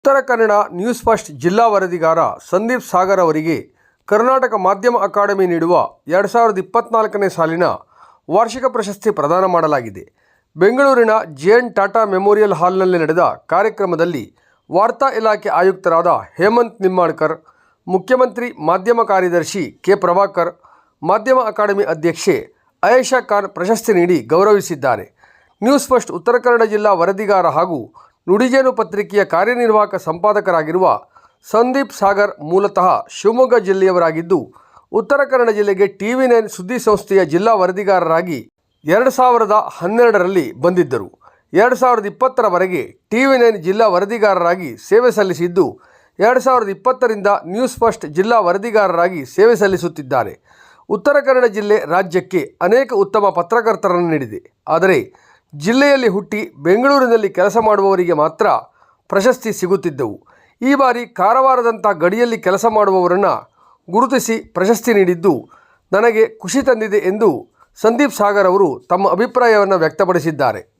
Uttara Kannada news first ಜಿಲ್ಲಾ ವರದಿಗಾರ ಸಂದೀಪ್ ಸಾಗರ್ ಅವರಿಗೆ ಕರ್ನಾಟಕ ಮಾಧ್ಯಮ ಅಕಾಡೆಮಿ ನೀಡುವ ಎರಡು ಸಾವಿರದ ಇಪ್ಪತ್ನಾಲ್ಕನೇ ಸಾಲಿನ ವಾರ್ಷಿಕ ಪ್ರಶಸ್ತಿ ಪ್ರದಾನ ಮಾಡಲಾಗಿದೆ. ಬೆಂಗಳೂರಿನ ಜೆ ಎನ್ ಟಾಟಾ ಮೆಮೋರಿಯಲ್ ಹಾಲ್ನಲ್ಲಿ ನಡೆದ ಕಾರ್ಯಕ್ರಮದಲ್ಲಿ ವಾರ್ತಾ ಇಲಾಖೆ ಆಯುಕ್ತರಾದ ಹೇಮಂತ್ ನಿಮ್ಮಾಳ್ಕರ್, ಮುಖ್ಯಮಂತ್ರಿ ಮಾಧ್ಯಮ ಕಾರ್ಯದರ್ಶಿ ಕೆ ಪ್ರಭಾಕರ್, ಮಾಧ್ಯಮ ಅಕಾಡೆಮಿ ಅಧ್ಯಕ್ಷೆ ಅಯೇಷಾ ಖಾನ್ ಪ್ರಶಸ್ತಿ ನೀಡಿ ಗೌರವಿಸಿದ್ದಾರೆ. ನ್ಯೂಸ್ ಫಸ್ಟ್ ಉತ್ತರ ಕನ್ನಡ ಜಿಲ್ಲಾ ವರದಿಗಾರ ಹಾಗೂ ನುಡಿಜೇನು ಪತ್ರಿಕೆಯ ಕಾರ್ಯನಿರ್ವಾಹಕ ಸಂಪಾದಕರಾಗಿರುವ ಸಂದೀಪ್ ಸಾಗರ್ ಮೂಲತಃ ಶಿವಮೊಗ್ಗ ಜಿಲ್ಲೆಯವರಾಗಿದ್ದು, ಉತ್ತರ ಕನ್ನಡ ಜಿಲ್ಲೆಗೆ ಟಿ ವಿ ನೈನ್ ಸುದ್ದಿ ಸಂಸ್ಥೆಯ ಜಿಲ್ಲಾ ವರದಿಗಾರರಾಗಿ ಎರಡು ಸಾವಿರದ ಹನ್ನೆರಡರಲ್ಲಿ ಬಂದಿದ್ದರು. ಎರಡು ಸಾವಿರದ ಇಪ್ಪತ್ತರವರೆಗೆ ಟಿ ವಿ ನೈನ್ ಜಿಲ್ಲಾ ವರದಿಗಾರರಾಗಿ ಸೇವೆ ಸಲ್ಲಿಸಿದ್ದು, ಎರಡು ಸಾವಿರದ ಇಪ್ಪತ್ತರಿಂದ ನ್ಯೂಸ್ ಫಸ್ಟ್ ಜಿಲ್ಲಾ ವರದಿಗಾರರಾಗಿ ಸೇವೆ ಸಲ್ಲಿಸುತ್ತಿದ್ದಾರೆ. ಉತ್ತರ ಕನ್ನಡ ಜಿಲ್ಲೆ ರಾಜ್ಯಕ್ಕೆ ಅನೇಕ ಉತ್ತಮ ಪತ್ರಕರ್ತರನ್ನು ನೀಡಿದೆ. ಆದರೆ ಜಿಲ್ಲೆಯಲ್ಲಿ ಹುಟ್ಟಿ ಬೆಂಗಳೂರಿನಲ್ಲಿ ಕೆಲಸ ಮಾಡುವವರಿಗೆ ಮಾತ್ರ ಪ್ರಶಸ್ತಿ ಸಿಗುತ್ತಿದ್ದವು. ಈ ಬಾರಿ ಕಾರವಾರದಂಥ ಗಡಿಯಲ್ಲಿ ಕೆಲಸ ಮಾಡುವವರನ್ನು ಗುರುತಿಸಿ ಪ್ರಶಸ್ತಿ ನೀಡಿದ್ದು ನನಗೆ ಖುಷಿ ತಂದಿದೆ ಎಂದು ಸಂದೀಪ್ ಸಾಗರ್ ಅವರು ತಮ್ಮ ಅಭಿಪ್ರಾಯವನ್ನು ವ್ಯಕ್ತಪಡಿಸಿದ್ದಾರೆ.